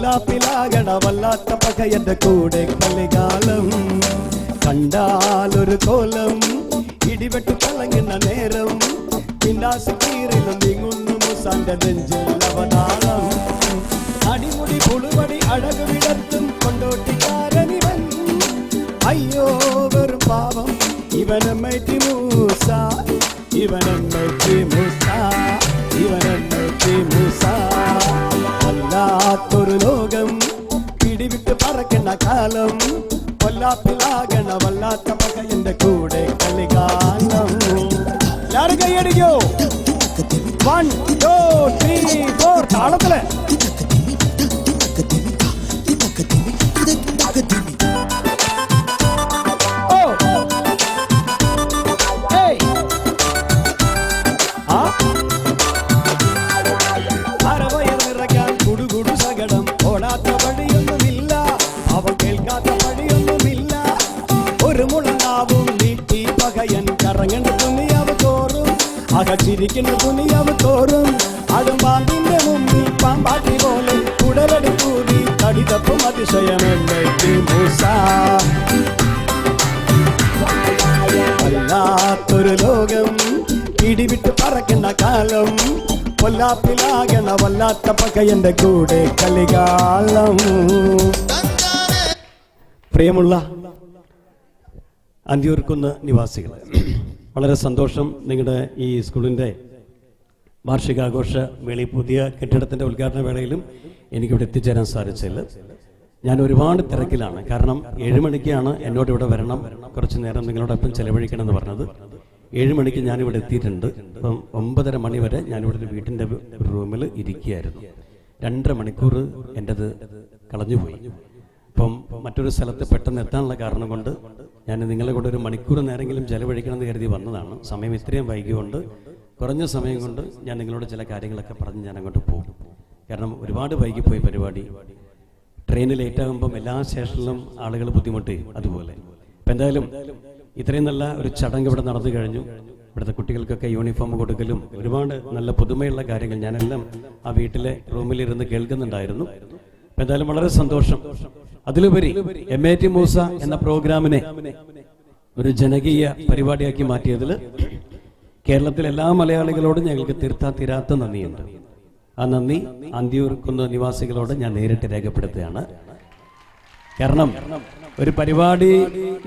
കൊല്ലാപ്പിലാകണ വല്ലാത്ത പകയന്റെ കൂടെ കളികാലം. കണ്ടാലൊരു കോലം ഇടിവെട്ട് കളങ്ങുന്ന നേരം. പിന്നാസ് കീറിലും നീങ്ങുന്നു മുസാന്റെ നെഞ്ചിൽ അവതാളം അടിമുടി പുളുപടി അഴകു വിടർത്തും കൊണ്ടോട്ടിക്കാരനിവൻ. അയ്യോ വെറും പാവം മൂസ ഇവനമ്മയ്ക്ക് മൂസ പറക്കുന്ന കാലം കൊല്ലാപ്പിലാകണ വല്ലാത്ത പകയന്റെ കൂടെ കളികാലം എല്ലാരും കൈയടിക്കോ വൺ ടു ത്രീ ഫോർ താളത്തിൽ ഓ അകച്ചിരിക്കുന്ന തുണിയാവ് തോറും അടുമ്പാമ്പിന്റെ മുമ്പിൽ പാമ്പാട്ടി പോലെ കുടലടി കൂടി തടിതപ്പും അതിശയമല്ലേ മൂസ. ലോകം. ഇടിവിട്ട് പറക്കുന്ന കാലം. കൊല്ലാപ്പിലാകണ വല്ലാത്ത പകയന്റെ കൂടെ കളികാലം പ്രിയമുള്ള അന്തിയൂർക്കുന്ന നിവാസികൾ വളരെ സന്തോഷം നിങ്ങളുടെ ഈ സ്കൂളിന്റെ വാർഷികാഘോഷ വേളി പുതിയ കെട്ടിടത്തിന്റെ ഉദ്ഘാടന വേളയിലും എനിക്കിവിടെ എത്തിച്ചേരാൻ സാധിച്ചില്ല ഞാൻ ഒരുപാട് തിരക്കിലാണ്. കാരണം ഏഴുമണിക്കാണ് എന്നോട് ഇവിടെ വരണം. കുറച്ച് നേരം നിങ്ങളോടൊപ്പം ചെലവഴിക്കണം എന്ന് പറഞ്ഞത് ഏഴുമണിക്ക് ഞാനിവിടെ എത്തിയിട്ടുണ്ട്. അപ്പം ഒമ്പതര മണി വരെ ഞാനിവിടെ ഒരു വീട്ടിന്റെ റൂമിൽ ഇരിക്കുകയായിരുന്നു. രണ്ടര മണിക്കൂർ എന്റെത് കളഞ്ഞുപോയി. അപ്പം മറ്റൊരു സ്ഥലത്ത് പെട്ടെന്ന് എത്താനുള്ള കാരണം കൊണ്ട് ഞാൻ നിങ്ങളെ കൂടെ ഒരു മണിക്കൂർ നേരെങ്കിലും ചെലവഴിക്കണമെന്ന് കരുതി വന്നതാണ്. സമയം ഇത്രയും വൈകിയുണ്ട് കുറഞ്ഞ സമയം കൊണ്ട് ഞാൻ നിങ്ങളോട് ചില കാര്യങ്ങളൊക്കെ പറഞ്ഞ് ഞാൻ അങ്ങോട്ട് പോകും. കാരണം ഒരുപാട് വൈകിപ്പോയി പരിപാടി. ട്രെയിന് ലേറ്റ് ആകുമ്പം എല്ലാ സ്റ്റേഷനിലും ആളുകൾ ബുദ്ധിമുട്ട് അതുപോലെ. അപ്പം എന്തായാലും ഇത്രയും നല്ല ഒരു ചടങ്ങ് ഇവിടെ നടന്നു കഴിഞ്ഞു. ഇവിടുത്തെ കുട്ടികൾക്കൊക്കെ യൂണിഫോം കൊടുക്കലും ഒരുപാട് നല്ല പുതുമയുള്ള കാര്യങ്ങൾ ഞാനെല്ലാം ആ വീട്ടിലെ റൂമിലിരുന്ന് കേൾക്കുന്നുണ്ടായിരുന്നു. എന്തായാലും വളരെ സന്തോഷം. അതിലുപരി എം എ ടി മൂസ എന്ന പ്രോഗ്രാമിനെ ഒരു ജനകീയ പരിപാടിയാക്കി മാറ്റിയതിൽ കേരളത്തിലെ എല്ലാ മലയാളികളോടും ഞങ്ങൾക്ക് തീർത്താ തീരാത്ത നന്ദിയുണ്ട്. ആ നന്ദി അന്തിയൂർക്കുന്ന നിവാസികളോട് ഞാൻ നേരിട്ട് രേഖപ്പെടുത്തുകയാണ്. കാരണം ഒരു പരിപാടി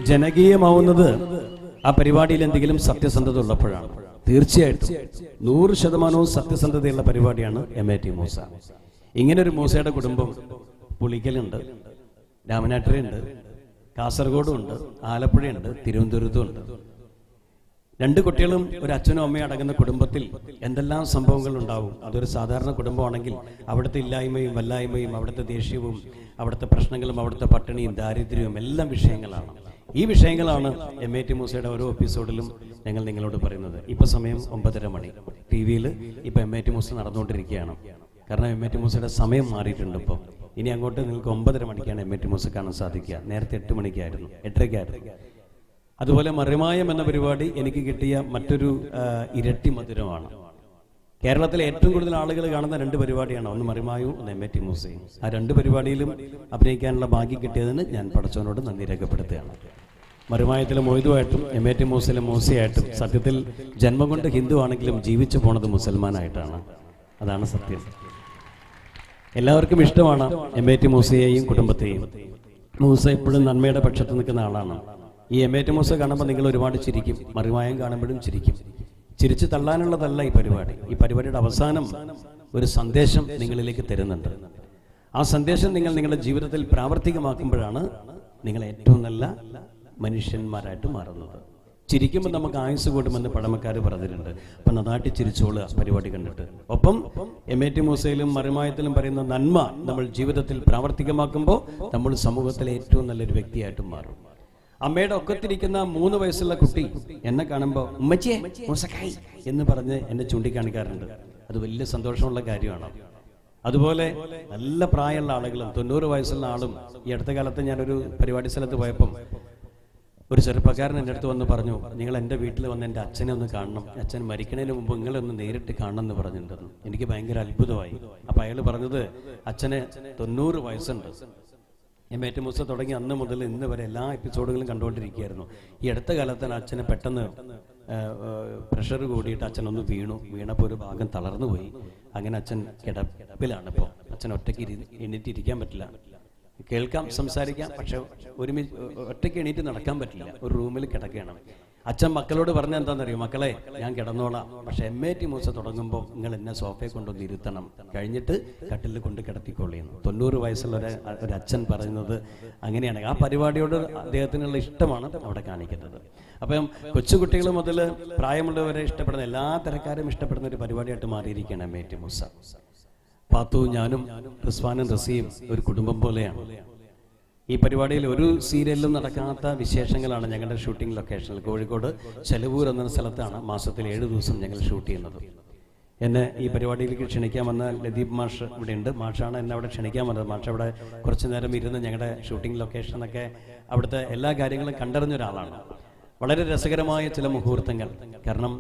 ജനകീയമാവുന്നത് ആ പരിപാടിയിൽ എന്തെങ്കിലും സത്യസന്ധത ഉള്ളപ്പോഴാണ്. തീർച്ചയായിട്ടും നൂറ് ശതമാനവും സത്യസന്ധതയുള്ള പരിപാടിയാണ് എം എ ടി മൂസ. ഇങ്ങനെ ഒരു മൂസയുടെ കുടുംബം പുളിക്കലുണ്ട് രാമനാട്ടരയുണ്ട് കാസർഗോഡും ഉണ്ട് ആലപ്പുഴയുണ്ട് തിരുവനന്തപുരത്തും ഉണ്ട് രണ്ട് കുട്ടികളും ഒരു അച്ഛനും അമ്മയും അടങ്ങുന്ന കുടുംബത്തിൽ എന്തെല്ലാം സംഭവങ്ങൾ ഉണ്ടാവും അതൊരു സാധാരണ കുടുംബമാണെങ്കിൽ അവിടുത്തെ ഇല്ലായ്മയും വല്ലായ്മയും അവിടുത്തെ ദേഷ്യവും അവിടുത്തെ പ്രശ്നങ്ങളും അവിടുത്തെ പട്ടിണിയും ദാരിദ്ര്യവും എല്ലാം വിഷയങ്ങളാണ്. ഈ വിഷയങ്ങളാണ് എം എ ടി മൂസയുടെ ഓരോ എപ്പിസോഡിലും ഞങ്ങൾ നിങ്ങളോട് പറയുന്നത്. ഇപ്പൊ സമയം ഒമ്പതര മണി. ടി വിയിൽ ഇപ്പൊ എം എ ടി മൂസ നടന്നുകൊണ്ടിരിക്കുകയാണ്. കാരണം എം എ ടി മൂസയുടെ സമയം മാറിയിട്ടുണ്ട് ഇപ്പോൾ ഇനി അങ്ങോട്ട് നിങ്ങൾക്ക് ഒമ്പതര മണിക്കാണ് എം എ ടി മൂസ കാണാൻ സാധിക്കുക. നേരത്തെ എട്ട് മണിക്കായിരുന്നു എട്ടരയ്ക്കായിരുന്നു. അതുപോലെ മറിമായം എന്ന പരിപാടി എനിക്ക് കിട്ടിയ മറ്റൊരു ഇരട്ടി മധുരമാണ്. കേരളത്തിലെ ഏറ്റവും കൂടുതൽ ആളുകൾ കാണുന്ന രണ്ട് പരിപാടിയാണ് ഒന്ന് മറിമായും ഒന്ന് എം എ ടി മൂസയും. ആ രണ്ട് പരിപാടിയിലും അഭിനയിക്കാനുള്ള ഭാഗ്യം കിട്ടിയതിന് ഞാൻ പടച്ചവനോട് നന്ദി രേഖപ്പെടുത്തുകയാണ്. മറിമായത്തിലെ മൊയ്തുമായിട്ടും എം എ ടി മൂസയിലെ മൂസയായിട്ടും സത്യത്തിൽ ജന്മം കൊണ്ട് ഹിന്ദു ആണെങ്കിലും ജീവിച്ചു പോണത് മുസൽമാനായിട്ടാണ്. അതാണ് സത്യം. എല്ലാവർക്കും ഇഷ്ടമാണ് എം എ ടി മൂസയെയും കുടുംബത്തെയും. മൂസ എപ്പോഴും നന്മയുടെ പക്ഷത്ത് നിൽക്കുന്ന ആളാണ്. ഈ എം എ ടി മൂസ കാണുമ്പോൾ നിങ്ങൾ ഒരുപാട് ചിരിക്കും. മറിമായം കാണുമ്പോഴും ചിരിക്കും. ചിരിച്ചു തള്ളാനുള്ളതല്ല ഈ പരിപാടി. ഈ പരിപാടിയുടെ അവസാനം ഒരു സന്ദേശം നിങ്ങളിലേക്ക് തരുന്നുണ്ട്. ആ സന്ദേശം നിങ്ങൾ നിങ്ങളുടെ ജീവിതത്തിൽ പ്രാവർത്തികമാക്കുമ്പോഴാണ് നിങ്ങൾ ഏറ്റവും നല്ല മനുഷ്യന്മാരായിട്ട് മാറുന്നത്. ചിരിക്കുമ്പോൾ നമുക്ക് ആയുസ് കൂടുമെന്ന് പഴമക്കാർ പറഞ്ഞിട്ടുണ്ട്. അപ്പൊ നന്നാട്ടി ചിരിച്ചോളുക പരിപാടി കണ്ടിട്ട്. ഒപ്പം എം എ ടി മൂസയിലും മറിമായത്തിലും പറയുന്ന നന്മ നമ്മൾ ജീവിതത്തിൽ പ്രാവർത്തികമാക്കുമ്പോൾ നമ്മൾ സമൂഹത്തിലെ ഏറ്റവും നല്ലൊരു വ്യക്തിയായിട്ട് മാറും. അമ്മയുടെ ഒക്കത്തിരിക്കുന്ന മൂന്ന് വയസ്സുള്ള കുട്ടി എന്നെ കാണുമ്പോൾ ഉമ്മച്ചേ മൂസക്കായി എന്ന് പറഞ്ഞ് എന്നെ ചൂണ്ടിക്കാണിക്കാറുണ്ട്. അത് വലിയ സന്തോഷമുള്ള കാര്യമാണ്. അതുപോലെ നല്ല പ്രായമുള്ള ആളുകളും തൊണ്ണൂറ് വയസ്സുള്ള ആളും ഈ അടുത്ത കാലത്ത് ഞാനൊരു പരിപാടി സ്ഥലത്ത് പോയപ്പം ഒരു ചെറുപ്പക്കാരൻ എന്റെ അടുത്ത് വന്ന് പറഞ്ഞു നിങ്ങൾ എന്റെ വീട്ടിൽ വന്ന് എന്റെ അച്ഛനെ ഒന്ന് കാണണം. അച്ഛൻ മരിക്കണതിന് മുമ്പ് നിങ്ങളെ ഒന്ന് നേരിട്ട് കാണണം എന്ന് പറഞ്ഞിട്ടുണ്ടെന്ന്. എനിക്ക് ഭയങ്കര അത്ഭുതമായി. അപ്പം അയാൾ പറഞ്ഞത് അച്ഛന് തൊണ്ണൂറ് വയസ്സുണ്ട്. ഞാൻ ഏറ്റവും ദിവസം തുടങ്ങി അന്ന് മുതൽ ഇന്ന് വരെ എല്ലാ എപ്പിസോഡുകളും കണ്ടുകൊണ്ടിരിക്കുകയായിരുന്നു. ഈ അടുത്ത കാലത്താണ് അച്ഛനെ പെട്ടെന്ന് പ്രഷർ കൂടിയിട്ട് അച്ഛനൊന്ന് വീണു. വീണപ്പോൾ ഒരു ഭാഗം തളർന്നു പോയി അങ്ങനെ അച്ഛൻ കിടപ്പിലാണ് ഇപ്പോൾ അച്ഛൻ ഒറ്റയ്ക്ക് എണീറ്റിരിക്കാൻ പറ്റില്ല. കേൾക്കാം സംസാരിക്കാം. പക്ഷെ ഒരുമിച്ച് ഒറ്റയ്ക്ക് എണീറ്റ് നടക്കാൻ പറ്റില്ല. ഒരു റൂമിൽ കിടക്കുകയാണ്. അച്ഛൻ മക്കളോട് പറഞ്ഞ എന്താണെന്നറിയോ? മക്കളെ ഞാൻ കിടന്നോളാം. പക്ഷെ എം എ ടി മൂസ തുടങ്ങുമ്പോൾ നിങ്ങൾ എന്നെ സോഫയെ കൊണ്ടൊന്ന് ഇരുത്തണം. കഴിഞ്ഞിട്ട് കട്ടിലിൽ കൊണ്ട് കിടത്തിക്കൊള്ളിയെന്ന് തൊണ്ണൂറ് വയസ്സുള്ള ഒരു ഒരു അച്ഛൻ പറയുന്നത് അങ്ങനെയാണ്. ആ പരിപാടിയോട് അദ്ദേഹത്തിനുള്ള ഇഷ്ടമാണ് അവിടെ കാണിക്കുന്നത്. അപ്പം കൊച്ചുകുട്ടികൾ മുതൽ പ്രായമുള്ളവരെ ഇഷ്ടപ്പെടുന്ന എല്ലാ തരക്കാരും ഇഷ്ടപ്പെടുന്ന ഒരു പരിപാടിയായിട്ട് മാറിയിരിക്കുകയാണ് M A T Moosa. Pathu ഞാനും റിസ്വാനും റസിയും ഒരു കുടുംബം പോലെയാണ്. ഈ പരിപാടിയിൽ ഒരു സീരിയലിലും നടക്കാത്ത വിശേഷങ്ങളാണ് ഞങ്ങളുടെ ഷൂട്ടിംഗ് ലൊക്കേഷനിൽ. കോഴിക്കോട് ചെലവൂർ എന്ന സ്ഥലത്താണ് മാസത്തിൽ ഏഴ് ദിവസം ഞങ്ങൾ ഷൂട്ട് ചെയ്യുന്നത്. എന്നെ ഈ പരിപാടിയിലേക്ക് ക്ഷണിക്കാൻ വന്ന ലതീപ് മാഷ് ഇവിടെ ഉണ്ട് മാഷാണ് എന്നെ അവിടെ ക്ഷണിക്കാൻ വന്നത്. മാഷ് അവിടെ കുറച്ച് നേരം ഇരുന്ന് ഞങ്ങളുടെ ഷൂട്ടിംഗ് ലൊക്കേഷനൊക്കെ അവിടുത്തെ എല്ലാ കാര്യങ്ങളും കണ്ടറിഞ്ഞ ഒരാളാണ്. വളരെ രസകരമായ ചില മുഹൂർത്തങ്ങൾ. കാരണം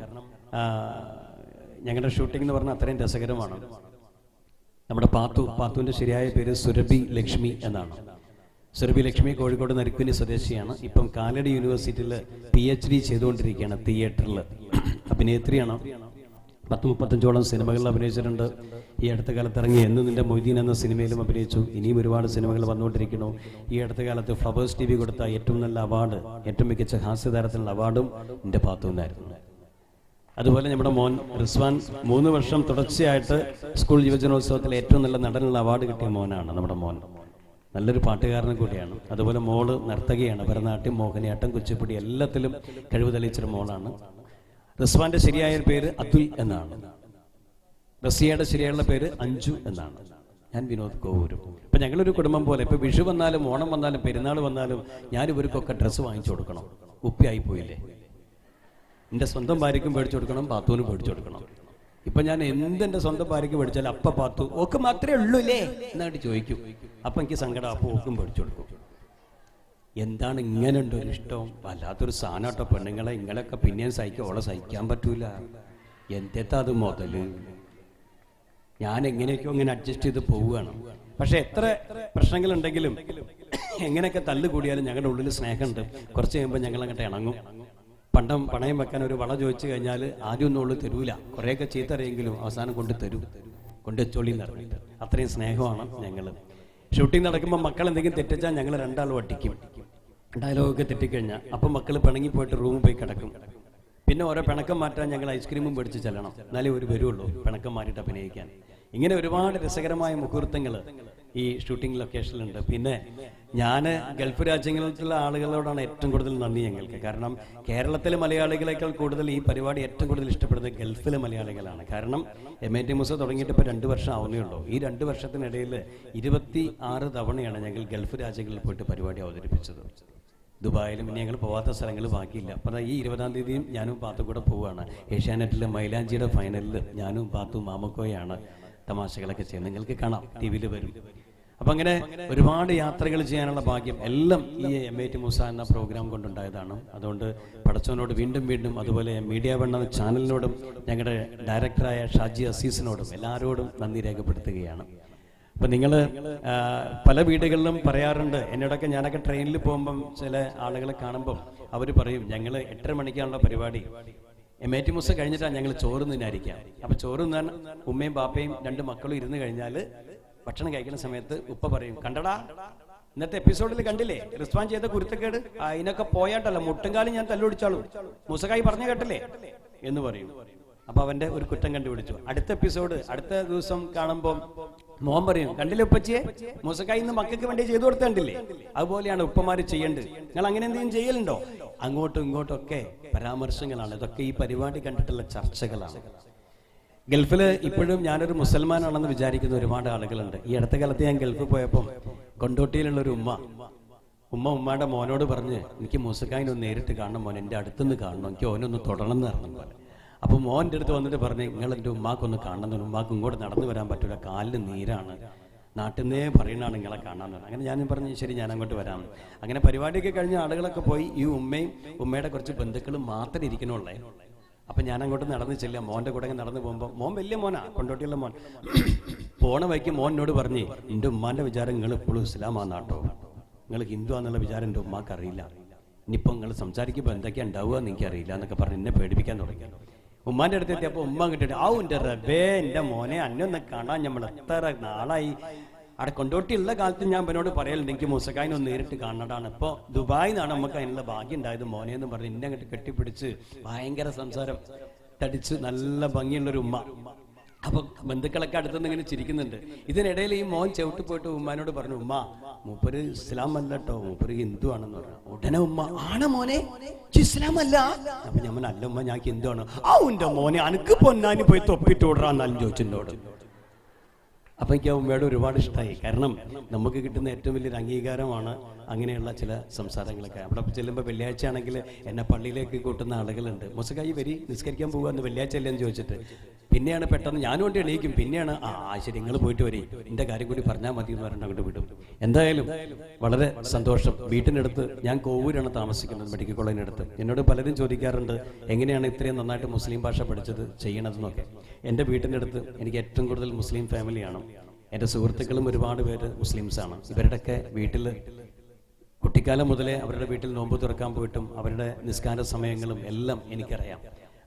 ഞങ്ങളുടെ ഷൂട്ടിംഗ് എന്ന് പറഞ്ഞാൽ അത്രയും രസകരമാണ്. നമ്മുടെ പാത്തു പാത്തുവിന്റെ ശരിയായ പേര് സുരഭി ലക്ഷ്മി എന്നാണ്. സുരഭി ലക്ഷ്മി കോഴിക്കോട് നരിക്കുനി സ്വദേശിയാണ്. ഇപ്പം കാലടി യൂണിവേഴ്സിറ്റിയിൽ പി എച്ച് ഡി ചെയ്തുകൊണ്ടിരിക്കുകയാണ് തിയേറ്ററിൽ. അഭിനേത്രിയാണ്. പത്ത് മുപ്പത്തഞ്ചോളം സിനിമകളിൽ അഭിനയിച്ചിട്ടുണ്ട്. ഈ അടുത്ത കാലത്ത് ഇറങ്ങി എന്ന് നിന്റെ മൊയ്തീൻ എന്ന സിനിമയിലും അഭിനയിച്ചു. ഇനിയും ഒരുപാട് സിനിമകൾ വന്നുകൊണ്ടിരിക്കുന്നു. ഈ അടുത്ത കാലത്ത് ഫ്ലവേഴ്സ് ടി വി കൊടുത്ത ഏറ്റവും നല്ല അവാർഡ് ഏറ്റവും മികച്ച ഹാസ്യതാരത്തിനുള്ള അവാർഡും എന്റെ പാത്തുവിനായിരുന്നു. അതുപോലെ നമ്മുടെ മോൻ റിസ്വാൻ മൂന്ന് വർഷം തുടർച്ചയായിട്ട് സ്കൂൾ യുവജനോത്സവത്തിൽ ഏറ്റവും നല്ല നടനുള്ള അവാർഡ് കിട്ടിയ മോനാണ് നമ്മുടെ മോൻ. നല്ലൊരു പാട്ടുകാരനും കൂടിയാണ്. അതുപോലെ മോൾ നർത്തകിയാണ്. ഭരതനാട്യം മോഹിനിയാട്ടം കുച്ചിപ്പുടി എല്ലാത്തിലും കഴിവ് തെളിയിച്ചൊരു മോളാണ്. റിസ്വാന്റെ ശരിയായ പേര് അതുൽ എന്നാണ്. റസിയയുടെ ശരിയായുള്ള പേര് അഞ്ജു എന്നാണ്. ഞാൻ വിനോദ് കോവൂരും. ഇപ്പൊ ഞങ്ങളൊരു കുടുംബം പോലെ ഇപ്പൊ വിഷു വന്നാലും ഓണം വന്നാലും പെരുന്നാൾ വന്നാലും ഞാൻ ഇവർക്കൊക്കെ ഡ്രസ്സ് വാങ്ങിച്ചു കൊടുക്കണം. ഉപ്പിയായി പോയില്ലേ? എന്റെ സ്വന്തം ഭാര്യയ്ക്കും മേടിച്ചു കൊടുക്കണം പാത്തുവിനും മേടിച്ചു കൊടുക്കണം. ഇപ്പൊ ഞാൻ എന്തെന്റെ സ്വന്തം ഭാര്യയ്ക്ക് മേടിച്ചാലും അപ്പ പാത്തു ഓക്ക് മാത്രമേ ഉള്ളൂ അല്ലേ? എന്നായിട്ട് ചോദിക്കും. അപ്പൊ എനിക്ക് സങ്കടം അപ്പൊ ഓക്കും മേടിച്ചു കൊടുക്കും. എന്താണ് ഇങ്ങനെ ഉണ്ട് ഒരു ഇഷ്ടം? വല്ലാത്തൊരു സാധനട്ടോ പെണ്ണുങ്ങളെ. ഇങ്ങളൊക്കെ പിന്നെയും സഹിക്കും ഓളെ സഹിക്കാൻ പറ്റൂല. എന്തെത്താ അത് മുതൽ? ഞാൻ എങ്ങനെയൊക്കെയോ ഇങ്ങനെ അഡ്ജസ്റ്റ് ചെയ്ത് പോവുകയാണ്. പക്ഷെ എത്ര പ്രശ്നങ്ങളുണ്ടെങ്കിലും എങ്ങനെയൊക്കെ തല്ലുകൂടിയാലും ഞങ്ങളുടെ ഉള്ളിൽ സ്നേഹമുണ്ട്. കുറച്ച് കഴിയുമ്പോൾ ഞങ്ങൾ അങ്ങോട്ട് ഇണങ്ങും. പണ്ടം പണയം വെക്കാൻ ഒരു വള ചോദിച്ചു കഴിഞ്ഞാൽ ആദ്യം ഒന്നും ഉള്ളു തരൂല. കുറേയൊക്കെ ചീത്തറിയെങ്കിലും അവസാനം കൊണ്ട് തരൂ. കൊണ്ട് ചൊളി നിറഞ്ഞിട്ട് അത്രയും സ്നേഹമാണ് ഞങ്ങൾ ഷൂട്ടിംഗ് നടക്കുമ്പോൾ മക്കൾ എന്തെങ്കിലും തെറ്റിച്ചാൽ ഞങ്ങൾ രണ്ടാൾ വട്ടിക്കും ഡയലോഗൊക്കെ തെറ്റിക്കഴിഞ്ഞാൽ അപ്പം മക്കൾ പിണങ്ങി പോയിട്ട് റൂമിൽ പോയി കിടക്കും. പിന്നെ ഓരോ പിണക്കം മാറ്റാൻ ഞങ്ങൾ ഐസ്ക്രീമും മേടിച്ച് ചെല്ലണം. എന്നാലേ ഒരു വരുള്ളൂ പിണക്കം മാറിയിട്ട് അഭിനയിക്കാൻ. ഇങ്ങനെ ഒരുപാട് രസകരമായ മുഹൂർത്തങ്ങൾ ഈ ഷൂട്ടിംഗ് ലൊക്കേഷനിലുണ്ട് പിന്നെ ഞാൻ ഗൾഫ് രാജ്യങ്ങളിലുള്ള ആളുകളോടാണ് ഏറ്റവും കൂടുതൽ നന്ദി ഞങ്ങൾക്ക്. കാരണം കേരളത്തിലെ മലയാളികളെക്കാൾ കൂടുതൽ ഈ പരിപാടി ഏറ്റവും കൂടുതൽ ഇഷ്ടപ്പെടുന്നത് ഗൾഫിലെ മലയാളികളാണ്. കാരണം എം എ ടി മുസ തുടങ്ങിയിട്ട് ഇപ്പോൾ രണ്ട് വർഷം ആവുന്നേ ഉള്ളൂ. ഈ രണ്ട് വർഷത്തിനിടയിൽ ഇരുപത്തി ആറ് തവണയാണ് ഞങ്ങൾ ഗൾഫ് രാജ്യങ്ങളിൽ പോയിട്ട് പരിപാടി അവതരിപ്പിച്ചത്. ദുബായിലും ഇനി ഞങ്ങൾ പോവാത്ത സ്ഥലങ്ങൾ ബാക്കിയില്ല. അപ്പം ഈ ഇരുപതാം തീയതിയും ഞാനും പാത്തും കൂടെ പോവുകയാണ് ഏഷ്യാനെറ്റിലെ മൈലാഞ്ചിയുടെ ഫൈനലിൽ ഞാനും പാത്തു മാമക്കോയാണ് തമാശകളൊക്കെ ചെയ്യുന്നത്. നിങ്ങൾക്ക് കാണാം. ടി വിയിൽ വരും. അപ്പം അങ്ങനെ ഒരുപാട് യാത്രകൾ ചെയ്യാനുള്ള ഭാഗ്യം എല്ലാം ഈ എം എ ടി മൂസ എന്ന പ്രോഗ്രാം കൊണ്ടുണ്ടായതാണ്. അതുകൊണ്ട് പടച്ചവനോട് വീണ്ടും വീണ്ടും അതുപോലെ മീഡിയ വണ്ണ ചാനലിനോടും ഞങ്ങളുടെ ഡയറക്ടറായ ഷാജി അസീസിനോടും എല്ലാവരോടും നന്ദി രേഖപ്പെടുത്തുകയാണ്. അപ്പൊ നിങ്ങൾ പല വീടുകളിലും പറയാറുണ്ട് എന്നോടൊക്കെ ഞാനൊക്കെ ട്രെയിനിൽ പോകുമ്പം ചില ആളുകളെ കാണുമ്പം അവർ പറയും ഞങ്ങൾ എട്ടര മണിക്കാണുള്ള പരിപാടി. എം എ ടി മുസ കഴിഞ്ഞിട്ടാണ് ഞങ്ങൾ ചോറ് തിന്നായിരിക്കാം അപ്പൊ ചോറ് തിന്നാൻ ഉമ്മയും ബാപ്പയും രണ്ട് മക്കളും ഇരുന്ന് കഴിഞ്ഞാൽ ഭക്ഷണം കഴിക്കുന്ന സമയത്ത് ഉപ്പ പറയും കണ്ടടാ ഇന്നത്തെ എപ്പിസോഡിൽ കണ്ടില്ലേ? റിസ്വാൻ ചെയ്ത കുരുത്തക്കേട്? അതിനൊക്കെ പോയാട്ടല്ല മുട്ടുംകാലം ഞാൻ തല്ലുപിടിച്ചാളൂ. മുസകായി പറഞ്ഞു കേട്ടല്ലേ? എന്ന് പറയും. അപ്പൊ അവന്റെ ഒരു കുറ്റം കണ്ടുപിടിച്ചു. അടുത്ത എപ്പിസോഡ് അടുത്ത ദിവസം കാണുമ്പോൾ മോൻ പറയും കണ്ടില്ലേ ഉപ്പച്ചിയെ? മുസക്കായി ഇന്ന് മക്കൾക്ക് വേണ്ടി ചെയ്തു കൊടുത്ത കണ്ടില്ലേ? അതുപോലെയാണ് ഉപ്പമാര് ചെയ്യേണ്ടത്. നിങ്ങൾ അങ്ങനെ എന്തെങ്കിലും ചെയ്യലുണ്ടോ? അങ്ങോട്ടും ഇങ്ങോട്ടും ഒക്കെ പരാമർശങ്ങളാണ്. ഇതൊക്കെ ഈ പരിപാടി കണ്ടിട്ടുള്ള ചർച്ചകളാണ്. ഗൾഫിൽ ഇപ്പോഴും ഞാനൊരു മുസൽമാനാണെന്ന് വിചാരിക്കുന്ന ഒരുപാട് ആളുകളുണ്ട്. ഈ അടുത്ത കാലത്ത് ഞാൻ ഗൾഫിൽ പോയപ്പോൾ കൊണ്ടോട്ടിയിലുള്ള ഒരു ഉമ്മ ഉമ്മ ഉമ്മയുടെ മോനോട് പറഞ്ഞ് എനിക്ക് മൂസക്കായിനെ ഒന്ന് നേരിട്ട് കാണണം മോൻ എന്റെ അടുത്തുനിന്ന് കാണണം എനിക്ക് ഓനൊന്ന് തൊടണം എന്ന് പറഞ്ഞു പോലെ അപ്പോൾ മോന്റെ അടുത്ത് വന്നിട്ട് പറഞ്ഞ് നിങ്ങൾ എന്റെ ഉമ്മാക്കൊന്ന് കാണണം ഉമ്മാക്ക് ഇങ്ങോട്ട് നടന്നു വരാൻ പറ്റൂല കാലിൽ നീരാണ്. നാട്ടിൽ നിന്നേ പറയണാണ് നിങ്ങളെ കാണാൻ അങ്ങനെ ഞാനും പറഞ്ഞു ശരി ഞാൻ അങ്ങോട്ട് വരാം. അങ്ങനെ പരിപാടിയൊക്കെ കഴിഞ്ഞ ആളുകളൊക്കെ പോയി. ഈ ഉമ്മയും ഉമ്മയുടെ കുറച്ച് ബന്ധുക്കളും മാത്രം ഇരിക്കണുള്ളേ. അപ്പൊ ഞാൻ അങ്ങോട്ട് നടന്ന് ചെല്ലാം മോന്റെ കൂടെ നടന്നു പോകുമ്പോൾ മോൻ വലിയ മോനാ കൊണ്ടോട്ടിയുള്ള മോൻ. പോണ വഴിക്ക് മോനോട് പറഞ്ഞു എന്റെ ഉമ്മാന്റെ വിചാരം നിങ്ങൾ ഇപ്പോഴും ഇസ്ലാമാന്നാട്ടോ. നിങ്ങൾ ഹിന്ദു ആണെന്നുള്ള വിചാരം എന്റെ ഉമ്മാക്ക് അറിയില്ല. ഇനിയിപ്പോൾ നിങ്ങൾ സംസാരിക്കുമ്പോൾ എന്തൊക്കെയാ ഉണ്ടാവുക എന്ന് എനിക്കറിയില്ല എന്നൊക്കെ പറഞ്ഞ് എന്നെ പേടിപ്പിക്കാൻ തുടങ്ങി. ഉമ്മാന്റെ അടുത്ത് എത്തിയപ്പോൾ ഉമ്മ കിട്ടിട്ട് ആ എന്റെ റബേ എന്റെ മോനെ അന്നൊന്ന് കാണാൻ നമ്മൾ എത്ര നാളായി. അവിടെ കൊണ്ടോട്ടിയുള്ള കാലത്ത് ഞാൻ അവനോട് പറയലുണ്ട് എനിക്ക് മുസക്കായിനെ ഒന്ന് നേരിട്ട് കാണണതാണ്. ഇപ്പോൾ ദുബായിൽ നമുക്ക് അതിനുള്ള ഭാഗ്യം ഉണ്ടായത്. മോനെ എന്ന് പറഞ്ഞ് എന്നെ അങ്ങോട്ട് കെട്ടിപ്പിടിച്ച് ഭയങ്കര സംസാരം തടിച്ച് നല്ല ഭംഗിയുള്ളൊരു ഉമ്മ. അപ്പൊ ബന്ധുക്കളൊക്കെ അടുത്തുനിന്ന് ഇങ്ങനെ ചിരിക്കുന്നുണ്ട്. ഇതിനിടയിൽ ഈ മോൻ ചവിട്ടി പോയിട്ട് ഉമ്മാനോട് പറഞ്ഞു ഉമ്മ മൂപ്പര് ഇസ്ലാം അല്ല കേട്ടോ മൂപ്പര് ഹിന്ദു ആണെന്ന് പറഞ്ഞു. ഉടനെ ഉമ്മ. ആണ് മോനെ? ഇസ്ലാം അല്ല അപ്പൊ ഞാൻ അല്ല ഉമ്മ ഞാൻ ഹിന്ദു ആണ്. ആ ഉന്റെ മോനെ അനക്ക് പൊന്നാനി പോയി തൊപ്പിട്ട് വിടറാന്നാലും ചോദിച്ചെന്നോട്. അപ്പൊ എനിക്ക് ആ ഉമ്മയോട് ഒരുപാട് ഇഷ്ടമായി കാരണം നമുക്ക് കിട്ടുന്ന ഏറ്റവും വലിയൊരു അംഗീകാരമാണ് അങ്ങനെയുള്ള ചില സംസാരങ്ങളൊക്കെ. അവിടെ ചെല്ലുമ്പോൾ വെള്ളിയാഴ്ച ആണെങ്കിൽ എന്നെ പള്ളിയിലേക്ക് കൂട്ടുന്ന ആളുകളുണ്ട്. മുസക്കായി വരി നിസ്കരിക്കാൻ പോകുക വെള്ളിയാഴ്ച അല്ലേന്ന് ചോദിച്ചിട്ട്. പിന്നെയാണ് പെട്ടെന്ന് ഞാനും കൊണ്ട് എണീക്കും. പിന്നെയാണ് ആ ശരി നിങ്ങൾ പോയിട്ട് വരി. എന്റെ കാര്യം കൂടി പറഞ്ഞാൽ മതി എന്ന് പറഞ്ഞിട്ട് അങ്ങോട്ട് വിടും. എന്തായാലും വളരെ സന്തോഷം. വീട്ടിനടുത്ത് ഞാൻ കോവൂരാണ് താമസിക്കുന്നത് മെഡിക്കൽ കോളേജിനടുത്ത്. എന്നോട് പലരും ചോദിക്കാറുണ്ട് എങ്ങനെയാണ് ഇത്രയും നന്നായിട്ട് മുസ്ലിം ഭാഷ പഠിച്ചത് ചെയ്യണതെന്നൊക്കെ? എന്റെ വീട്ടിന്റെ അടുത്ത് എനിക്ക് ഏറ്റവും കൂടുതൽ മുസ്ലിം ഫാമിലിയാണ്. എന്റെ സുഹൃത്തുക്കളും ഒരുപാട് പേര് മുസ്ലിംസാണ്. ഇവരുടെയൊക്കെ വീട്ടിൽ കുട്ടിക്കാലം മുതലേ അവരുടെ വീട്ടിൽ നോമ്പ് തുറക്കാൻ പോയിട്ടും അവരുടെ നിസ്കാര സമയങ്ങളും എല്ലാം എനിക്കറിയാം.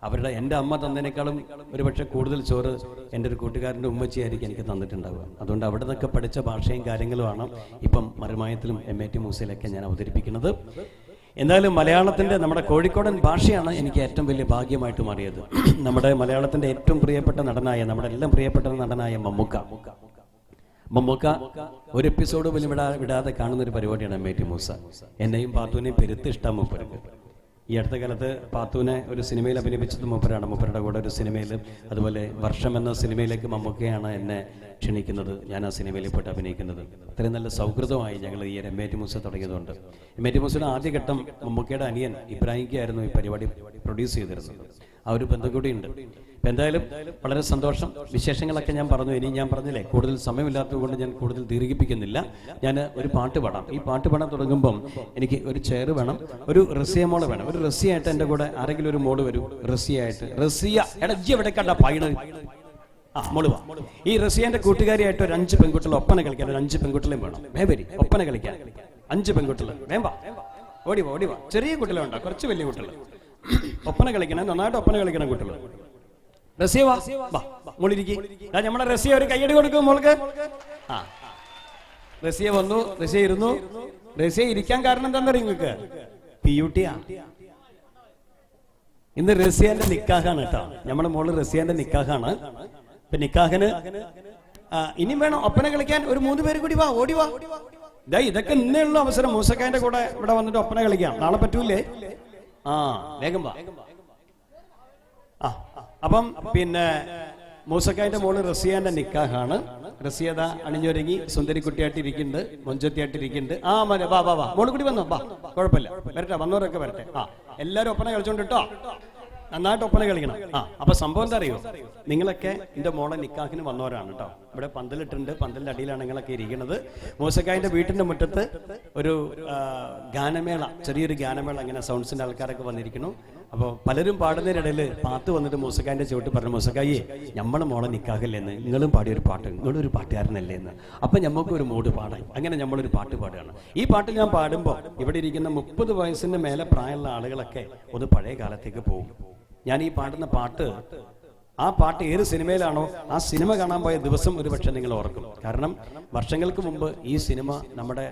അവരുടെ എന്റെ അമ്മ തന്നതിനേക്കാളും ഒരുപക്ഷെ കൂടുതൽ ചോറ് എന്റെ ഒരു കൂട്ടുകാരന്റെ ഉമ്മച്ചിയായിരിക്കും എനിക്ക് തന്നിട്ടുണ്ടാവുക. അതുകൊണ്ട് അവിടെ നിന്നൊക്കെ പഠിച്ച ഭാഷയും കാര്യങ്ങളുമാണ് ഇപ്പം മറുമായത്തിലും എം എ ടി മൂസയിലൊക്കെ ഞാൻ അവതരിപ്പിക്കുന്നത്. എന്തായാലും മലയാളത്തിന്റെ നമ്മുടെ കോഴിക്കോടൻ ഭാഷയാണ് എനിക്ക് ഏറ്റവും വലിയ ഭാഗ്യമായിട്ട് മാറിയത്. നമ്മുടെ മലയാളത്തിന്റെ ഏറ്റവും പ്രിയപ്പെട്ട നടനായ നമ്മുടെ എല്ലാം പ്രിയപ്പെട്ട നടനായ മമ്മൂക്ക. മമ്മൂക്ക ഒരു എപ്പിസോഡ് പോലും വിടാ വിടാതെ കാണുന്ന ഒരു പരിപാടിയാണ് എം ടി മൂസ. എന്നെയും പാത്തുവിനെയും പെരുത്ത് ഇഷ്ടം മൂപ്പർക്ക്. ഈ അടുത്ത കാലത്ത് പാത്തുവിനെ ഒരു സിനിമയിൽ അഭിനയിപ്പിച്ചത് മൂപ്പരാണ്. മൂപ്പരുടെ കൂടെ ഒരു സിനിമയിൽ അതുപോലെ വർഷം എന്ന സിനിമയിലേക്ക് മമ്മൂക്കയാണ് എന്നെ ക്ഷണിക്കുന്നത്. ഞാൻ ആ സിനിമയിൽ പോയിട്ട് അഭിനയിക്കുന്നത്. അത്രയും നല്ല സൗഹൃദമായി ഞങ്ങൾ ഈ എം എ ടി മൂസ തുടങ്ങിയതുകൊണ്ട്. എം എ ടി മൂസയുടെ ആദ്യഘട്ടം മമ്മൂക്കയുടെ അനിയൻ ഇബ്രാഹിംക്കായിരുന്നു ഈ പരിപാടി പ്രൊഡ്യൂസ് ചെയ്തിരുന്നത്. ആ ഒരു ബന്ധം കൂടിയുണ്ട് ഇപ്പം എന്തായാലും വളരെ സന്തോഷം. വിശേഷങ്ങളൊക്കെ ഞാൻ പറഞ്ഞു. ഇനി ഞാൻ പറഞ്ഞില്ലേ കൂടുതൽ സമയമില്ലാത്തതുകൊണ്ട് ഞാൻ കൂടുതൽ ദീർഘിപ്പിക്കുന്നില്ല. ഞാൻ ഒരു പാട്ട് പാടാം. ഈ പാട്ട് പാടാൻ തുടങ്ങുമ്പം എനിക്ക് ഒരു ചെയർ വേണം ഒരു റസിയ മോൾ വേണം. ഒരു റസിയായിട്ട് എന്റെ കൂടെ ആരെങ്കിലും ഒരു മോൾ വരും. റസിയായിട്ട്. റസിയ. എടജി എവിടെ കണ്ട പൈണ്? ആ മോൾ വാ. ഈ റസിയന്റെ കൂട്ടുകാരിയായിട്ട് ഒരു അഞ്ച് പെൺകുട്ടികൾ ഒപ്പന കളിക്കാൻ ഒരു അഞ്ച് പെൺകുട്ടികളെയും വേണം. വേവരി ഒപ്പന കളിക്കാൻ. അഞ്ച് പെൺകുട്ടികൾ. വേമ്പാ ഓടി വാ ഓടി വാ. ചെറിയ കുട്ടികളുണ്ടോ കുറച്ച് വലിയ കുട്ടികൾ ഒപ്പന കളിക്കണം നന്നായിട്ട് ഒപ്പന കളിക്കണം കുട്ടികൾ റസിയ വാ വാ മോളിരിക്കി. നമ്മളെ റസിയ ഒരു കൈയടി കൊടുക്കും മോൾക്ക്. ആ. റസിയ വന്നു റസിയ ഇരുന്നു. റസിയ ഇരിക്കാൻ കാരണം എന്താ നിങ്ങൾക്ക്? പി യു ടിയാ ഇന്ന് റസിയാന്റെ നിക്കാഹാണ് കേട്ടോ. നമ്മുടെ മോൾ റസിയാന്റെ നിക്കാഹാണ്. ഇപ്പൊ നിക്കാഹിന് ഇനി ഇനിയും വേണം ഒപ്പന കളിക്കാൻ. ഒരു മൂന്ന് പേര് കൂടി വാ ഓടി വാ. ഇതാ ഇതൊക്കെ ഇന്നേ ഉള്ള അവസരം. മൂസക്കാന്റെ കൂടെ ഇവിടെ വന്നിട്ട് ഒപ്പന കളിക്കാം. നാളെ പറ്റൂലേ? ആ വേഗം വാ. ആ അപ്പം പിന്നെ മൂസക്കായന്റെ മോൾ റസിയാന്റെ നിക്കാഹാണ്. റസിയത അണിഞ്ഞൊരുങ്ങി സുന്ദരിക്കുട്ടിയായിട്ട് ഇരിക്കുന്നുണ്ട് മൊഞ്ചത്തിയായിട്ട് ഇരിക്കുന്നുണ്ട് ആ മതി വാ വാ വാ. മോൾ കൂടി വന്നോ? വാ കുഴപ്പമില്ല. വരട്ടെ വന്നവരൊക്കെ വരട്ടെ. ആ എല്ലാരും ഒപ്പന കളിച്ചോണ്ട് കേട്ടോ നന്നായിട്ട് ഒപ്പന കളിക്കണം. ആ അപ്പൊ സംഭവം എന്താ അറിയോ? നിങ്ങളൊക്കെ എന്റെ മോളെ നിക്കാഹിന് വന്നവരാണ് കേട്ടോ ഇവിടെ പന്തലിട്ടുണ്ട്. പന്തലിന്റെ അടിയിലാണ് ഞങ്ങളൊക്കെ ഇരിക്കുന്നത്. മൂസക്കായന്റെ വീട്ടിന്റെ മുറ്റത്ത് ഒരു ഗാനമേള ചെറിയൊരു ഗാനമേള ഇങ്ങനെ സൗണ്ട്സിന്റെ ആൾക്കാരൊക്കെ വന്നിരിക്കുന്നു. അപ്പോൾ പലരും പാടുന്നതിനിടയിൽ പാത്ത് വന്നിട്ട് മൂസക്കായന്റെ ചുവട്ട് പറഞ്ഞു മൂസക്കായി നമ്മളെ മോളെ നിക്കാഹില്ലെന്ന്. നിങ്ങളും പാടിയൊരു പാട്ട്. നിങ്ങളും ഒരു പാട്ടുകാരനല്ലേ എന്ന് അപ്പൊ ഞമ്മക്ക് ഒരു മൂഡ് പാടാം അങ്ങനെ നമ്മളൊരു പാട്ട് പാടുകയാണ്. ഈ പാട്ട് ഞാൻ പാടുമ്പോൾ ഇവിടെ ഇരിക്കുന്ന മുപ്പത് വയസ്സിന്റെ മേലെ പ്രായമുള്ള ആളുകളൊക്കെ ഒന്ന് പഴയ കാലത്തേക്ക് പോകും. ഞാൻ ഈ പാടുന്ന പാട്ട് ആ പാട്ട് ഏത് സിനിമയിലാണോ ആ സിനിമ കാണാൻ പോയ ദിവസം ഒരു പക്ഷെ നിങ്ങൾ ഓർക്കും. കാരണം വർഷങ്ങൾക്ക് മുമ്പ് ഈ സിനിമ നമ്മുടെ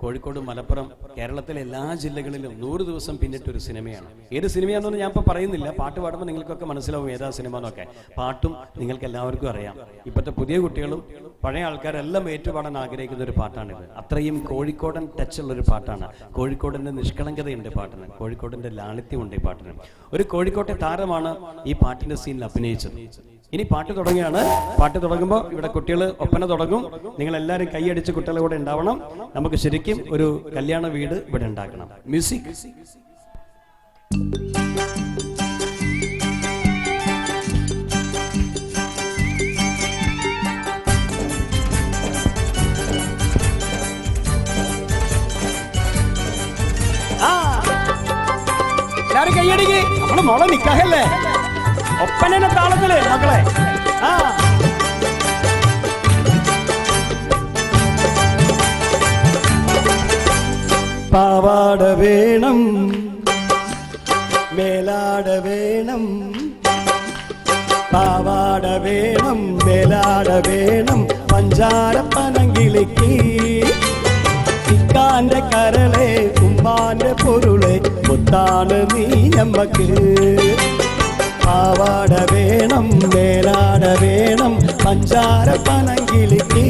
കോഴിക്കോട് മലപ്പുറം കേരളത്തിലെ എല്ലാ ജില്ലകളിലും നൂറ് ദിവസം പിന്നിട്ട് ഒരു സിനിമയാണ്. ഏത് സിനിമയാണെന്ന് ഞാൻ ഇപ്പൊ പറയുന്നില്ല. പാട്ട് പാടുമ്പോൾ നിങ്ങൾക്കൊക്കെ മനസ്സിലാവും ഏതാ സിനിമ എന്നൊക്കെ. പാട്ടും നിങ്ങൾക്ക് എല്ലാവർക്കും അറിയാം. ഇപ്പോഴത്തെ പുതിയ കുട്ടികളും പഴയ ആൾക്കാരെല്ലാം ഏറ്റുപാടാൻ ആഗ്രഹിക്കുന്ന ഒരു പാട്ടാണിത്. അത്രയും കോഴിക്കോടൻ ടച്ച് ഉള്ള ഒരു പാട്ടാണ്. കോഴിക്കോടിന്റെ നിഷ്കളങ്കതയുണ്ട് പാട്ടിന്. കോഴിക്കോടിന്റെ ലാളിത്യമുണ്ട് ഈ പാട്ടിന്. ഒരു കോഴിക്കോട്ടെ താരമാണ് ഈ പാട്ടിന്റെ സീനിൽ അഭിനയിച്ചത്. ഇനി പാട്ട് തുടങ്ങുകയാണ്. പാട്ട് തുടങ്ങുമ്പോൾ ഇവിടെ കുട്ടികൾ ഒപ്പന തുടങ്ങും. നിങ്ങൾ എല്ലാവരും കൈയടിച്ച് കുട്ടികളെ കൂടെ ഉണ്ടാവണം. നമുക്ക് ശരിക്കും ഒരു കല്യാണ വീട് ഇവിടെ ഉണ്ടാക്കണം. മ്യൂസിക്. കൈയടിക്ക്. നമ്മളെ മോളെ നിക്കാഹല്ലേ? ഒപ്പനെ താളത്തിൽ മക്കളെ. ആ. പാവാട വേണം മേലാട വേണം. പാവാട വേണം മേലാട വേണം. പഞ്ചാര പനങ്കിളിക്ക് ഇക്കാന്റെ കരളെ ഉമ്മാന്റെ പൊരുളെ മുത്താണ് നീ ഞമ്മക്ക് പാവാട വേണം മേലാട വേണം പഞ്ചാര പനങ്കിളിക്ക്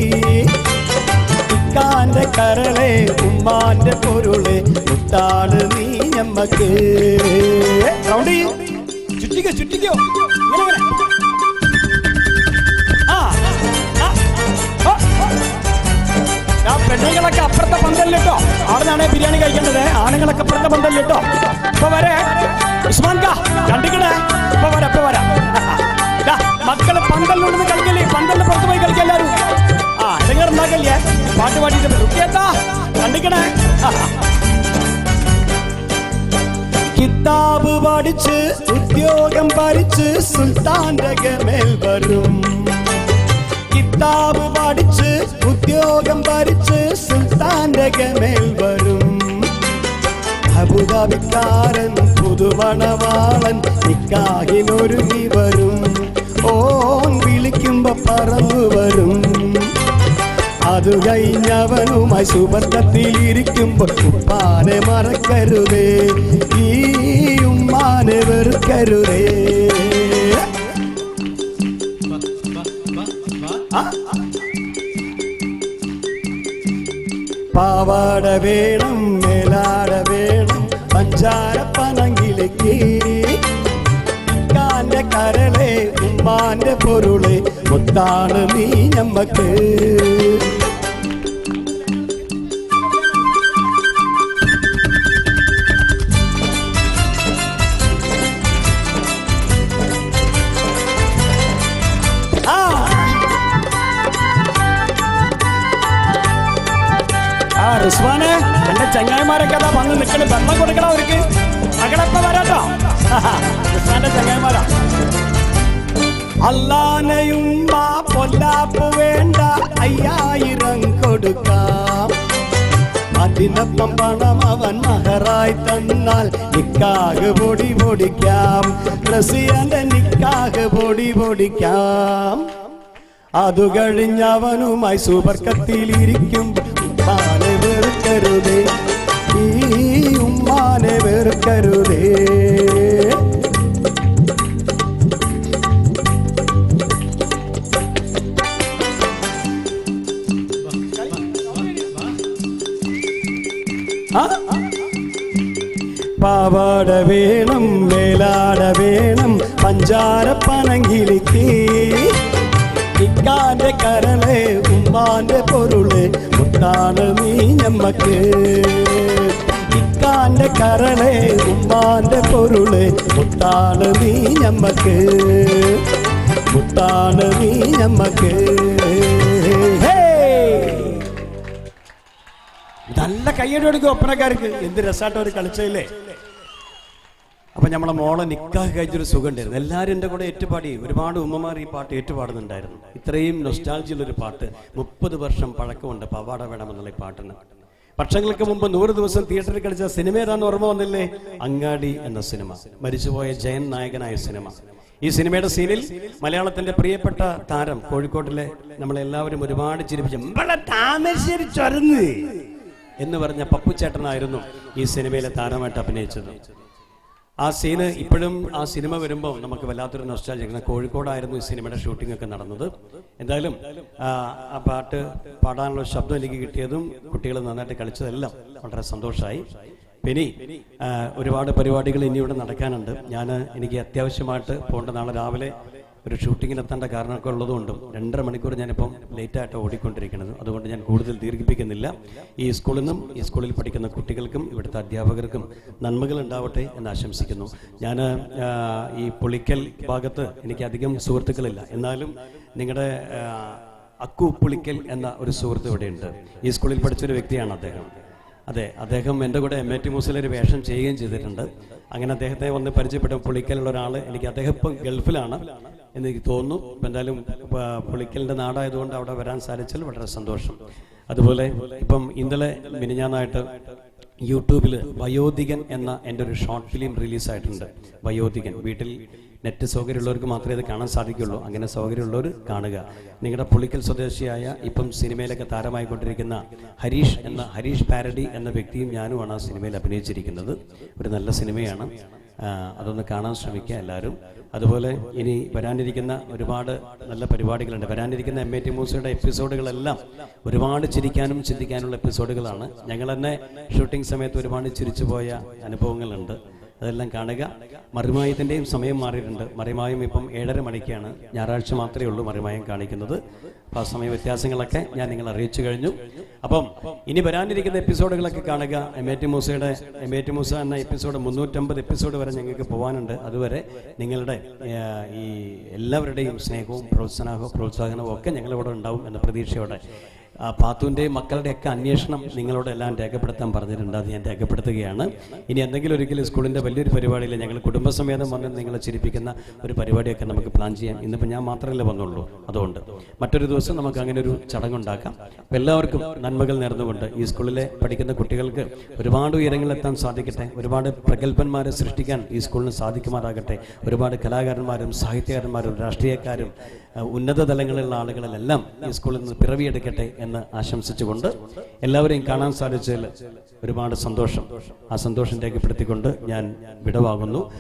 ഇക്കാന്റെ കരളെ ഉമ്മാന്റെ പൊരുളെ മുത്താണ് നീ ഞമ്മക്ക് റൗണ്ട് ചെയ്യൂ പെണ്ണുങ്ങളൊക്കെ അപ്പുറത്തെ പന്തലിട്ടോ ആടുന്നാണ് ബിരിയാണി കഴിക്കേണ്ടത്. ആണുങ്ങളൊക്കെ അപ്പുറത്തെ പന്തലിട്ടോ ഇപ്പൊ വരെ ഉസ്മാൻ കാ കണ്ടിക്കണേ? ഇപ്പൊ വരാം ഇപ്പൊ വരാം. മക്കൾ പന്തലിനുണ്ടെന്ന് കളിക്കല്ലേ? പന്തലിന് പുറത്ത് പോയി കളിക്കാം എല്ലാരും. ആ നിങ്ങൾ ഉണ്ടാക്കല്ലേ? പാട്ട് പാടിയിട്ട് കണ്ടിക്കണേ? കിതാബ് പഠിച്ച് ഉദ്യോഗം ഭരിച്ച് സുൽത്താന്റെ മേൽ വരും. കിതാബ് പഠിച്ച് ഉദ്യോഗം ഭരിച്ച് സുൽത്താന്റെ മേൽ വരും. അബുദാബിക്കാരൻ പുതുവണവാളൻ നിക്കാഹിനൊരുങ്ങി വരും. ഓൻ വിളിക്കുമ്പോ പറന്നു വരും. അത് കഴിഞ്ഞവനും സുബന്ധത്തിലിരിക്കുമ്പോൾ ഉപ്പാനെ മറക്കരുതേ ഈ ഉമ്മാനെ വെറുക്കരുതേ. പാവാട വേണം മേലാട വേണം പഞ്ചാര ഇക്കാന്റെ കരളെ ഉമ്മാന്റെ പൊരുളെ മുത്താണ് നീ ഞമ്മക്ക്. റിസ്വാനെ എന്റെ ചങ്ങായിമാരൊക്കെ അതാ വന്ന് നിൽക്കണ വെള്ളം കൊടുക്കണം അവർക്ക്. മകളെപ്പ വരാട്ടോ. ഉസ്മാന്റെ ചങ്ങായിമാരാ. അല്ലാനയും പൊല്ലാപ്പ് വേണ്ട അയ്യായിരം കൊടുക്കാം. അതിനൊപ്പം പണം അവൻ മഹറായി തന്നാൽ നിക്കാഹ് പൊടി പൊടിക്കാം. റസിയന്റെ നിക്കാഹ് പൊടി പൊടിക്കാം. അതു കഴിഞ്ഞവനുമായി സുബർക്കത്തിലിരിക്കും ഉമ്മാനെ വെറുക്കരുതേ ഈ ഉമ്മാനെ വെറുക്കരുതേ ആ പാവാട വേണം മേലാട വേണം പഞ്ചാര പനങ്കിളിക്ക് ഇക്കാന്റെ കരളെ ഉമ്മാന്റെ പൊരുൾ മുത്താണ് നീ ഞമ്മക്ക്. ഇക്കാന്റെ കരളെ ഉമ്മാന്റെ പൊരുൾ മുത്താണ് നീ ഞമ്മക്ക്. മുത്താണ് നീ ഞമ്മക്ക്. നല്ല കയ്യടി കൊടുക്കും ഒപ്പനക്കാർക്ക്. എന്ത് രസായിട്ട് അവർ കളിച്ചല്ലേ അപ്പൊ നമ്മളെ മോളെ നിക്കാഹ് കഴിച്ചൊരു സുഖം ഉണ്ടായിരുന്നു എല്ലാവരും എന്റെ കൂടെ ഏറ്റുപാടി. ഒരുപാട് ഉമ്മമാർ ഈ പാട്ട് ഏറ്റുപാടുന്നുണ്ടായിരുന്നു. ഇത്രയും നൊസ്റ്റാൾജിയുള്ളൊരു പാട്ട്. മുപ്പത് വർഷം പഴക്കമുണ്ട്. പവാട വേണമെന്നുള്ള പാട്ടിന്. വർഷങ്ങൾക്ക് മുമ്പ് നൂറ് ദിവസം തിയേറ്ററിൽ കളിച്ച സിനിമ ഏതാന്ന് ഓർമ്മ വന്നില്ലേ? അങ്ങാടി എന്ന സിനിമ. മരിച്ചുപോയ ജയൻ നായകനായ സിനിമ. ഈ സിനിമയുടെ സീനിൽ മലയാളത്തിന്റെ പ്രിയപ്പെട്ട താരം കോഴിക്കോട്ടിലെ നമ്മളെല്ലാവരും ഒരുപാട് ചിരിപ്പിച്ചു "ഇമ്പളെ താമരശ്ശേരി ചൊരന്ന്! എന്ന് പറഞ്ഞ പപ്പുച്ചേട്ടനായിരുന്നു ഈ സിനിമയിലെ താരമായിട്ട് അഭിനയിച്ചത്. ആ സീന് ഇപ്പോഴും ആ സിനിമ വരുമ്പോൾ നമുക്ക് വല്ലാത്തൊരു നഷ്ടം കോഴിക്കോടായിരുന്നു ഈ സിനിമയുടെ ഷൂട്ടിംഗ് ഒക്കെ നടന്നത്. എന്തായാലും ആ, പാട്ട് പാടാനുള്ള ശബ്ദം എനിക്ക് കിട്ടിയതും കുട്ടികൾ നന്നായിട്ട് കളിച്ചതെല്ലാം വളരെ സന്തോഷമായി പിന്നെ ഒരുപാട് പരിപാടികൾ ഇനി ഇവിടെ നടക്കാനുണ്ട്. ഞാൻ എനിക്ക് അത്യാവശ്യമായിട്ട് പോകേണ്ട നാളെ രാവിലെ ഒരു ഷൂട്ടിങ്ങിന് എത്തേണ്ട കാരണമൊക്കെ ഉള്ളതുകൊണ്ടും രണ്ടര മണിക്കൂർ ഞാനിപ്പം ലേറ്റായിട്ട് ഓടിക്കൊണ്ടിരിക്കുന്നത്. അതുകൊണ്ട് ഞാൻ കൂടുതൽ ദീർഘിപ്പിക്കുന്നില്ല. ഈ സ്കൂളിൽ നിന്നും ഈ സ്കൂളിൽ പഠിക്കുന്ന കുട്ടികൾക്കും ഇവിടുത്തെ അധ്യാപകർക്കും നന്മകൾ ഉണ്ടാവട്ടെ എന്ന് ആശംസിക്കുന്നു. ഞാൻ ഈ പുളിക്കൽ ഭാഗത്ത് എനിക്ക് അധികം സുഹൃത്തുക്കളില്ല. എന്നാലും നിങ്ങളുടെ അക്കു പുളിക്കൽ എന്ന ഒരു സുഹൃത്ത് ഇവിടെയുണ്ട്. ഈ സ്കൂളിൽ പഠിച്ചൊരു വ്യക്തിയാണ് അദ്ദേഹം. അതെ അദ്ദേഹം എന്റെ കൂടെ എം എ ടി മൂസിലൊരു വേഷം ചെയ്യുകയും ചെയ്തിട്ടുണ്ട്. അങ്ങനെ അദ്ദേഹത്തെ വന്ന് പരിചയപ്പെട്ട പുളിക്കലുള്ള ഒരാൾ എനിക്ക് അദ്ദേഹം ഇപ്പം ഗൾഫിലാണ് എന്ന് എനിക്ക് തോന്നുന്നു. എന്തായാലും പുളിക്കലിന്റെ നാടായതുകൊണ്ട് അവിടെ വരാൻ സാധിച്ചാൽ വളരെ സന്തോഷം. അതുപോലെ ഇപ്പം ഇന്നലെ മിനിഞ്ഞാന്നായിട്ട് യൂട്യൂബിൽ വയോധികൻ എന്ന എന്റെ ഒരു ഷോർട്ട് ഫിലിം റിലീസായിട്ടുണ്ട്. വയോധികൻ. വീട്ടിൽ നെറ്റ് സൗകര്യമുള്ളവർക്ക് മാത്രമേ ഇത് കാണാൻ സാധിക്കുള്ളൂ. അങ്ങനെ സൗകര്യമുള്ളവർ കാണുക. നിങ്ങളുടെ പുളിക്കൽ സ്വദേശിയായ ഇപ്പം സിനിമയിലൊക്കെ താരമായിക്കൊണ്ടിരിക്കുന്ന ഹരീഷ് എന്ന ഹരീഷ് പാരഡി എന്ന വ്യക്തിയും ഞാനുമാണ് ആ സിനിമയിൽ അഭിനയിച്ചിരിക്കുന്നത്. ഒരു നല്ല സിനിമയാണ്. അതൊന്ന് കാണാൻ ശ്രമിക്കുക എല്ലാവരും. അതുപോലെ ഇനി വരാനിരിക്കുന്ന ഒരുപാട് നല്ല പരിപാടികളുണ്ട്. വരാനിരിക്കുന്ന എം എ ടി മൂസയുടെ എപ്പിസോഡുകളെല്ലാം ഒരുപാട് ചിരിക്കാനും ചിന്തിക്കാനുള്ള എപ്പിസോഡുകളാണ്. ഞങ്ങൾ തന്നെ ഷൂട്ടിംഗ് സമയത്ത് ഒരുപാട് ചിരിച്ചു പോയ അനുഭവങ്ങളുണ്ട്. അതെല്ലാം കാണുക. മറിമായത്തിന്റെയും സമയം മാറിയിട്ടുണ്ട്. മറിമായം ഇപ്പം ഏഴര മണിക്കാണ്. ഞായറാഴ്ച മാത്രമേ ഉള്ളൂ മറിമായം കാണിക്കുന്നത്. അപ്പോൾ ആ സമയ വ്യത്യാസങ്ങളൊക്കെ ഞാൻ നിങ്ങൾ അറിയിച്ചു കഴിഞ്ഞു. അപ്പം ഇനി വരാനിരിക്കുന്ന എപ്പിസോഡുകളൊക്കെ കാണുക. എം എ ടി മൂസയുടെ എം എ ടി മൂസ എന്ന എപ്പിസോഡ് മുന്നൂറ്റമ്പത് എപ്പിസോഡ് വരെ ഞങ്ങൾക്ക് പോകാനുണ്ട് അതുവരെ നിങ്ങളുടെ ഈ എല്ലാവരുടെയും സ്നേഹവും പ്രോത്സാഹനവും പ്രോത്സാഹനവും ഒക്കെ ഞങ്ങളിവിടെ ഉണ്ടാവും എന്ന പ്രതീക്ഷയോടെ. പാത്തുവിന്റെയും മക്കളുടെയൊക്കെ അന്വേഷണം നിങ്ങളോട് എല്ലാം രേഖപ്പെടുത്താൻ പറഞ്ഞിട്ടുണ്ട്. അത് ഞാൻ രേഖപ്പെടുത്തുകയാണ്. ഇനി എന്തെങ്കിലും ഒരിക്കലും സ്കൂളിന്റെ വലിയൊരു പരിപാടിയിൽ ഞങ്ങൾ കുടുംബസമേതം വന്ന് നിങ്ങളെ ചിരിപ്പിക്കുന്ന ഒരു പരിപാടിയൊക്കെ നമുക്ക് പ്ലാൻ ചെയ്യാം. ഇന്നിപ്പോൾ ഞാൻ മാത്രമല്ലേ വന്നുള്ളൂ. അതുകൊണ്ട് മറ്റൊരു ദിവസം നമുക്ക് അങ്ങനെ ഒരു ചടങ്ങുണ്ടാക്കാം. എല്ലാവർക്കും നന്മകൾ നേർന്നുകൊണ്ട് ഈ സ്കൂളിലെ പഠിക്കുന്ന കുട്ടികൾക്ക് ഒരുപാട് ഉയരങ്ങളിലെത്താൻ സാധിക്കട്ടെ. ഒരുപാട് പ്രഗത്ഭന്മാരെ സൃഷ്ടിക്കാൻ ഈ സ്കൂളിന് സാധിക്കുമാറാകട്ടെ. ഒരുപാട് കലാകാരന്മാരും സാഹിത്യകാരന്മാരും രാഷ്ട്രീയക്കാരും ഉന്നത തലങ്ങളിലുള്ള ആളുകളെല്ലാം ഈ സ്കൂളിൽ നിന്ന് പിറവിയെടുക്കട്ടെ എന്ന് ആശംസിച്ചുകൊണ്ട് എല്ലാവരെയും കാണാൻ സാധിച്ചതിൽ ഒരുപാട് സന്തോഷം. ആ സന്തോഷം രേഖപ്പെടുത്തിക്കൊണ്ട് ഞാൻ വിടവാകുന്നു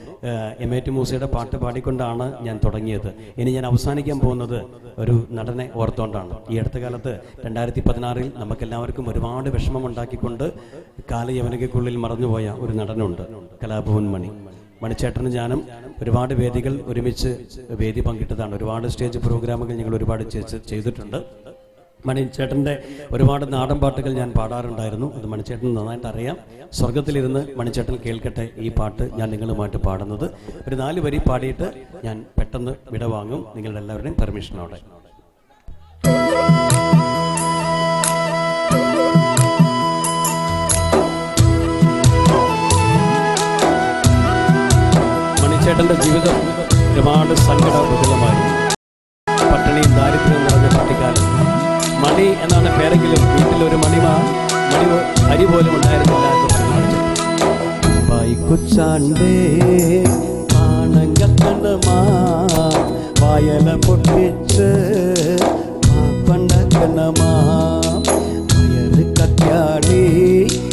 എം എ ടി മൂസയുടെ പാട്ട് പാടിക്കൊണ്ടാണ് ഞാൻ തുടങ്ങിയത്. ഇനി ഞാൻ അവസാനിക്കാൻ പോകുന്നത് ഒരു നടനെ ഓർത്തുകൊണ്ടാണ് ഈ അടുത്ത കാലത്ത് രണ്ടായിരത്തി പതിനാറിൽ നമുക്കെല്ലാവർക്കും ഒരുപാട് വിഷമം ഉണ്ടാക്കിക്കൊണ്ട് കാലയവനികയ്ക്കുള്ളിൽ മറന്നുപോയ ഒരു നടനുണ്ട് കലാഭവൻ മണി. മണിച്ചേട്ടനും ഞാനും ഒരുപാട് വേദികൾ ഒരുമിച്ച് വേദി പങ്കിട്ടതാണ്. ഒരുപാട് സ്റ്റേജ് പ്രോഗ്രാമുകൾ ഞങ്ങൾ ഒരുപാട് ചെയ്ത്- ചെയ്തിട്ടുണ്ട്. മണിച്ചേട്ടന്റെ ഒരുപാട് നാടൻ പാട്ടുകൾ ഞാൻ പാടാറുണ്ടായിരുന്നു. അത് മണിച്ചേട്ടൻ നന്നായിട്ട് അറിയാം സ്വർഗത്തിലിരുന്ന് മണിച്ചേട്ടൻ കേൾക്കട്ടെ ഈ പാട്ട് ഞാൻ നിങ്ങളുമായിട്ട് പാടുന്നത്. ഒരു നാല് വരി പാടിയിട്ട് ഞാൻ പെട്ടെന്ന് വിടവാങ്ങും നിങ്ങളുടെ എല്ലാവരുടെയും പെർമിഷനോടെ മണിച്ചേട്ടന്റെ ജീവിതം ഒരുപാട് സങ്കടബുദ്ധമായിരുന്നു പട്ടിണിയും ദാരിദ്ര്യവും നിറഞ്ഞ കുട്ടിക്കാലം മണി എന്നാണ് പേരെങ്കിലും വീട്ടിൽ ഒരു മണിമാ മണി അരി പോലും ഉണ്ടായിരുന്നില്ല എന്ന് പറഞ്ഞു വൈക്കുച്ചാണ്ടേ ആണങ്കത്തണമാ വായല പൊട്ടിച്ച് കണ്ണമാ വയറ് കത്യാടി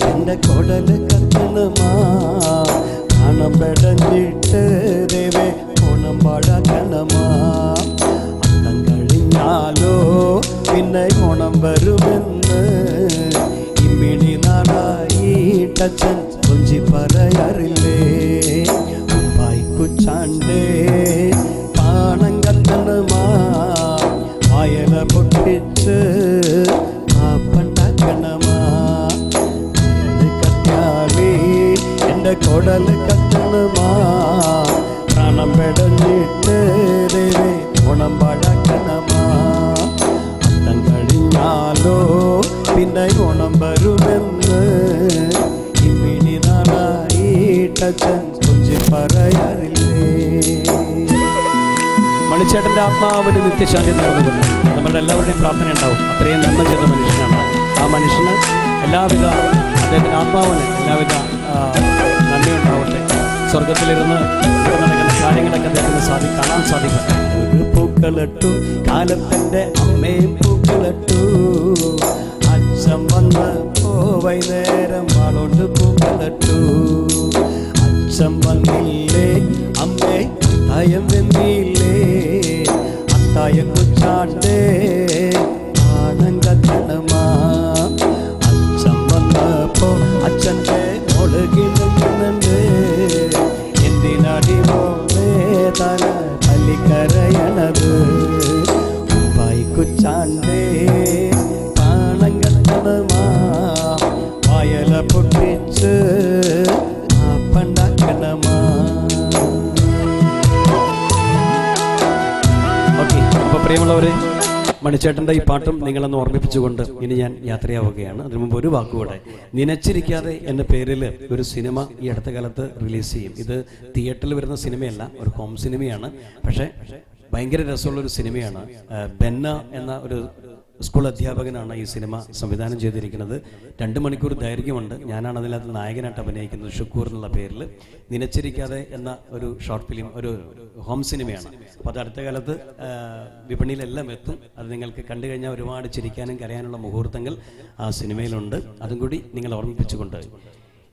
എന്റെ കൊടൽ കത്തണമാ. പണം പെടഞ്ഞിട്ട് ദേവേ ഓണം പഴക്കണമാ. അത്തം കഴിഞ്ഞാലോ വരുമെന്ന് ഇമ്മിണി നാടായിട്ടച്ഛൻ കൊഞ്ചി പറയാറില്ലേ? നടക്കുന്ന കാര്യങ്ങളൊക്കെ അദ്ദേഹത്തിന് സാധി കാണാൻ സാധിക്കും. ഒരു പൂക്കളിട്ടു കാലത്തിന്റെ അമ്മയും പൂക്കളിട്ടു. അച്ഛൻ വന്ന് വൈകുന്നേരം വാളോണ്ട് പൂക്കളിട്ടു. അച്ഛൻ വന്നില്ലേ അമ്മേ അത്തായം വെന്നില്ലേ? അത്തായ കുച്ചാണ്ടേ മണിച്ചേട്ടന്റെ ഈ പാട്ടും നിങ്ങളെന്ന് ഓർമ്മിപ്പിച്ചുകൊണ്ട് ഇനി ഞാൻ യാത്രയാവുകയാണ്. അതിനു മുമ്പ് ഒരു വാക്കുകൂടെ. നിനച്ചിരിക്കാതെ എന്ന പേരിൽ ഒരു സിനിമ ഈ അടുത്ത കാലത്ത് റിലീസ് ചെയ്യും. ഇത് തിയേറ്ററിൽ വരുന്ന സിനിമയല്ല ഒരു ഹോം സിനിമയാണ്. പക്ഷേ ഭയങ്കര രസമുള്ള ഒരു സിനിമയാണ് ബെന്ന എന്ന ഒരു സ്കൂൾ അധ്യാപകനാണ് ഈ സിനിമ സംവിധാനം ചെയ്തിരിക്കുന്നത്. രണ്ട് മണിക്കൂർ ദൈർഘ്യമുണ്ട്. ഞാനാണ് അതിനകത്ത് നായകനായിട്ട് അഭിനയിക്കുന്നത് ഷുക്കൂർ എന്നുള്ള പേരിൽ. നിനച്ചിരിക്കാതെ എന്ന ഒരു ഷോർട്ട് ഫിലിം ഒരു ഹോം സിനിമയാണ്. അപ്പോൾ അത് അടുത്ത കാലത്ത് വിപണിയിലെല്ലാം എത്തും. അത് നിങ്ങൾക്ക് കണ്ടു കഴിഞ്ഞാൽ ഒരുപാട് ചിരിക്കാനും കരയാനുള്ള മുഹൂർത്തങ്ങൾ ആ സിനിമയിലുണ്ട്. അതും കൂടി നിങ്ങൾ ഓർമ്മിപ്പിച്ചുകൊണ്ട്.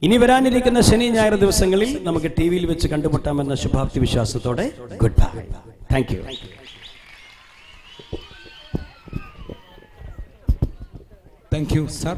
ഇനി വരാനിരിക്കുന്ന ശനി ഞായർ ദിവസങ്ങളിൽ നമുക്ക് ടി വിയിൽ വെച്ച് കണ്ടുമുട്ടാമെന്ന ശുഭാപ്തി വിശ്വാസത്തോടെ good bye. Thank you thank you sir